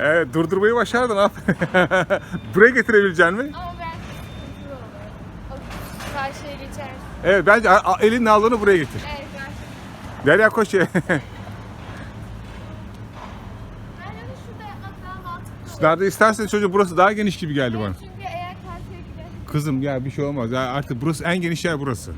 Evet durdurmayı başardın aferin. Buraya getirebilecek mi? Ama ben sıkıntılı olur. O karşıya geçer. Evet bence a- a- elin nalını buraya getir. Evet karşı. Derya koş. Ben onu şurada yapmak daha mantıklı olur. Nerede istersen çocuğum burası daha geniş gibi geldi bana. Çünkü eğer karşıya gider. Kızım ya bir şey olmaz. Ya artık burası en geniş yer burası.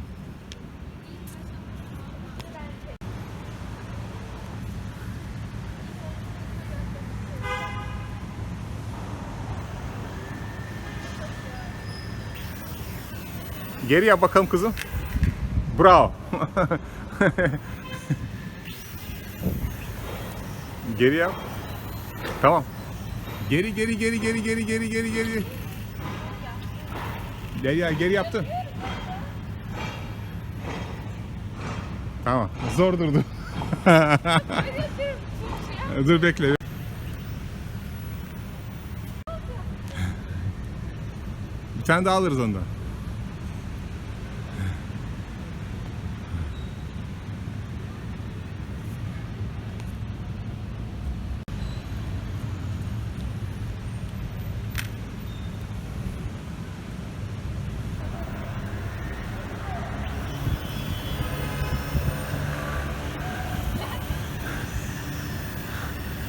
Geri yap bakalım kızım. Bravo. geri yap. Tamam. Geri geri geri geri geri geri geri geri. Geri ya geri yaptın. Tamam. Zor durdu. Dur bekle. Bir tane daha alırız ondan.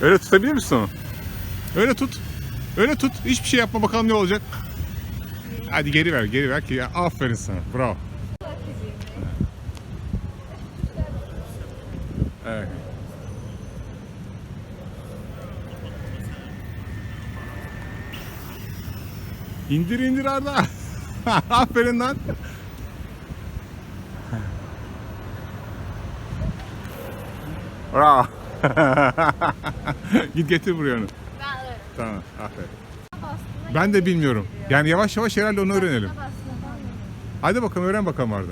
Öyle tutabilir misin onu? Öyle tut. Öyle tut. Hiçbir şey yapma bakalım ne olacak. Hadi geri ver, geri ver ki ya, aferin sana. Bravo. Evet. İndir indir Arda. aferin lan. Bravo. Git getir buraya onu. Ben alırım. Tamam, aferin. Ben de bilmiyorum. Yani yavaş yavaş herhalde onu öğrenelim. Hadi bakalım öğren bakalım Arda.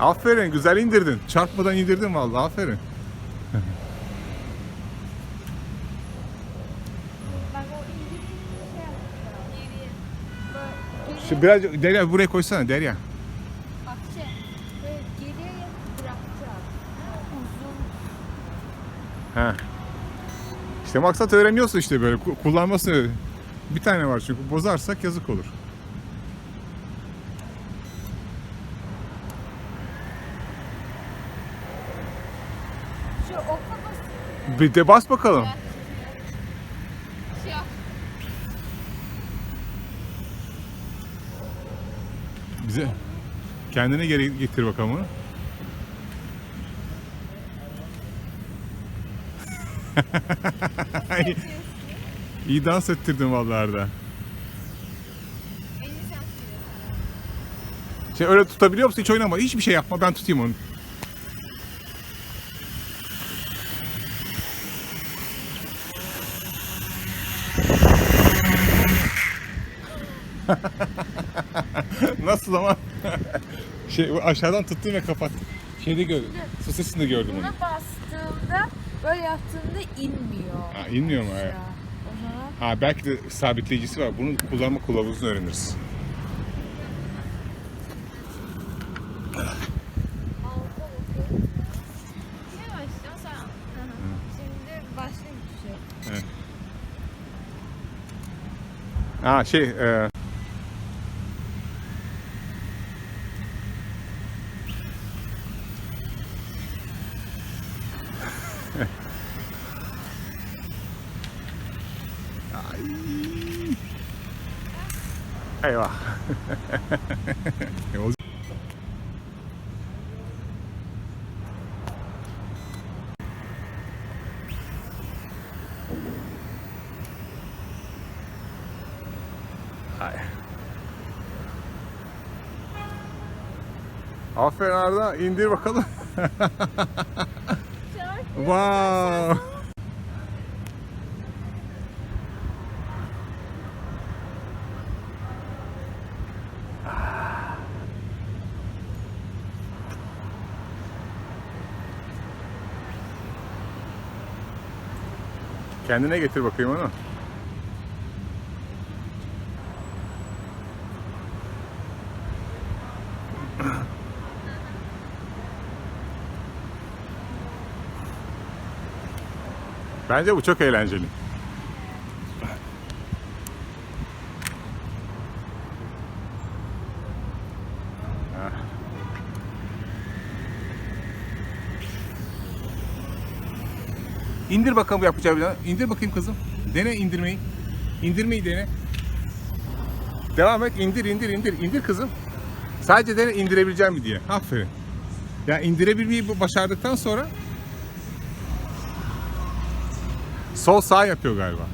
Aferin güzel indirdin. Çarpmadan indirdin vallahi aferin. Bak o indiğin şey yapıyor. Geriye. Böyle geriye. Şu biraz Derya buraya koysana Derya. Böyle geriye. Uzun. Ha. İşte maksat öğreniyorsun işte böyle ku- kullanması. Bir tane var çünkü bozarsak yazık olur. Şu. Bir de bas bakalım. Bize kendine geri getir bakalım onu. İyi dans ettirdin vallahi Arda. Şey öyle tutabiliyor musun? Hiç oynama. Hiçbir şey yapma. Ben tutayım onu. Nasıl ama? şey aşağıdan tuttum ve kapattım. Şeyde gördüm. Su sesinde gördüm onu. Buna bastığımda böyle yaptığımda inmiyor. Ha, inmiyor mu? Evet. Ya, O zaman Ha belki de sabitleyicisi var. Bunu kullanma kılavuzunu öğreniriz. alta bakıyorum. Ne başlıyorsun sen? Şimdi başlayayım bir şey. Ha şey e, Eyvah. Aferin Arda indir bakalım. wow. Kendine getir bakayım onu. Bence bu çok eğlenceli. Ah. İndir bakalım yapacağı bir daha. İndir bakayım kızım. Dene indirmeyi. İndirmeyi dene. Devam et. indir indir indir. İndir kızım. Sadece dene indirebileceğim mi diye. Aferin. Ya indirebilmeyi bu- başardıktan sonra sol sağ yapıyor galiba.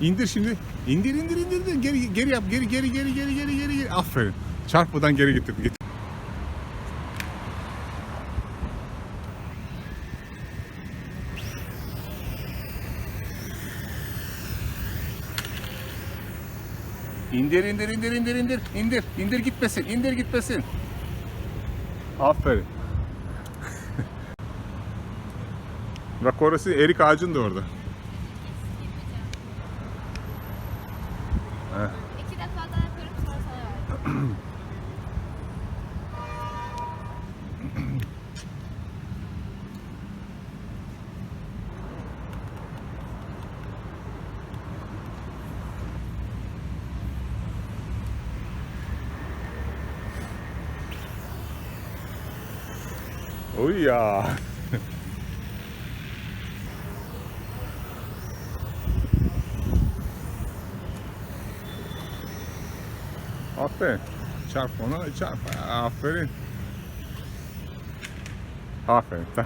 İndir şimdi. İndir indir indir indir. Geri geri yap. Geri geri geri geri geri geri. Aferin. Çarpmadan geri getirdi. Getir. İndir indir indir indir indir indir indir gitmesin indir gitmesin. Aferin. Bak orası erik ağacın da orada. Heh. İki defa daha yaparım sonra sana verdim. Oy ya. Aferin. Çarp ona çarp. Aferin. Aferin.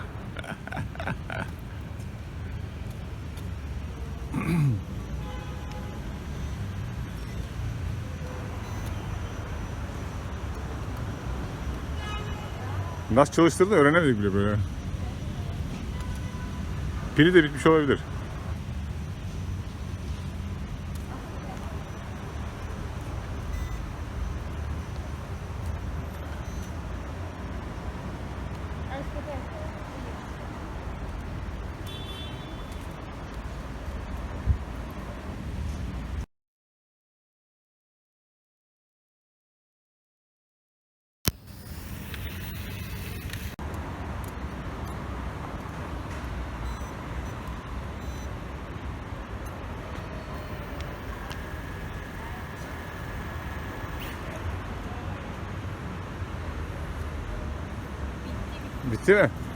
Nasıl çalıştığını öğrenemedik bile böyle. Pili de bitmiş olabilir. Bitti mi?